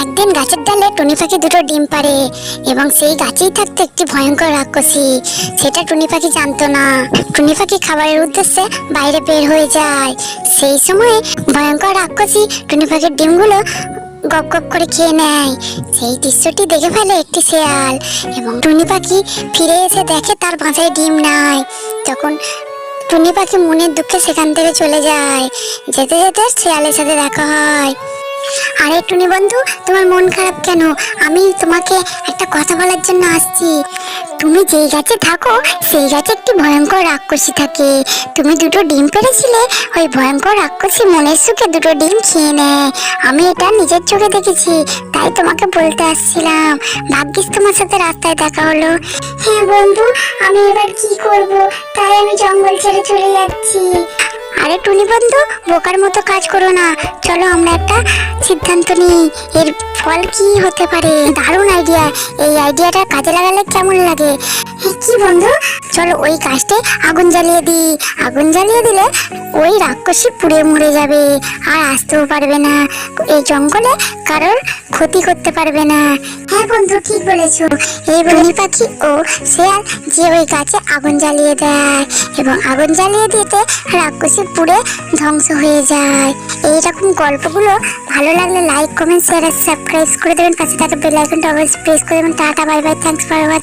একদিন গাছের ডালে টুনি পাখি দুটো ডিম পারে এবং সেই গাছেই থাকতো একটি ভয়ঙ্কর রাক্ষসী। সেটা টুনি পাখি জানতো না। টুনি পাখি খাবারের উদ্দেশ্যে বাইরে বের হয়ে যায়। সেই সময় ভয়ঙ্কর রাক্ষসী টুনি পাখির ডিমগুলো গপ গপ করে খেয়ে নেয়। সেই দৃশ্যটি দেখে ফেলে একটি শেয়াল, এবং টুনি পাখি ফিরে এসে দেখে তার বাসায় ডিম নাই। তখন টুনি পাখি মনের দুঃখে সেখান থেকে চলে যায়। যেতে যেতে শেয়ালের সাথে দেখা হয়। আরে টুনি বন্ধু, তোমার মন খারাপ কেন? আমি তোমাকে একটা কথা বলার জন্য আসছি। তুমি যেই গাছে থাকো, সেই গাছে একটি ভয়ঙ্কর রাক্ষসী থাকে। তুমি দুটো ডিম পেরেছিলে ওই ভয়ঙ্কর রাক্ষসী মনের সুখে দুটো ডিম খেয়ে নেয়। আমি এটা নিজের চোখে দেখেছি, তাই তোমাকে বলতে আসছিলাম। ভাগ্যিস তোমার সাথে রাস্তায় দেখা হলো। হ্যাঁ বন্ধু, আমি এবার কি করব? তাই আমি জঙ্গল ছেড়ে চলে যাচ্ছি। আরে টুনি বন্ধু বোকার মতো কাজ করো না। চলো আমরা একটা সিদ্ধান্ত নিই, এর ফল কি হতে পারে? দারুণ আইডিয়া এই আইডিয়াটা কাজে লাগালে কেমন লাগে? কি বন্ধু? চলো ওই কাজটে আগুন জ্বালিয়ে দিই। আগুন জ্বালিয়ে দিলে ওই রাক্ষসী পুড়ে মরে যাবে। আর আসতেও পারবে না। এই জঙ্গলে কারোর ক্ষতি করতে পারবে না। হ্যাঁ বন্ধু, ঠিক বলেছ। এই বনি পাখি ও শেয়াল যে ওই গাছে আগুন জ্বালিয়ে দেয় এবং আগুন জ্বালিয়ে দিতে রাক্ষসী পুড়ে ধ্বংস হয়ে যায়। এইরকম গল্পগুলো ভালো লাগলে লাইক কমেন্ট শেয়ার আর সাবস্ক্রাইব করে দেবেন। পাশে থাকা বেল আইকনটা অবশ্যই প্রেস করে দেবেন। Tata bye bye thanks for watching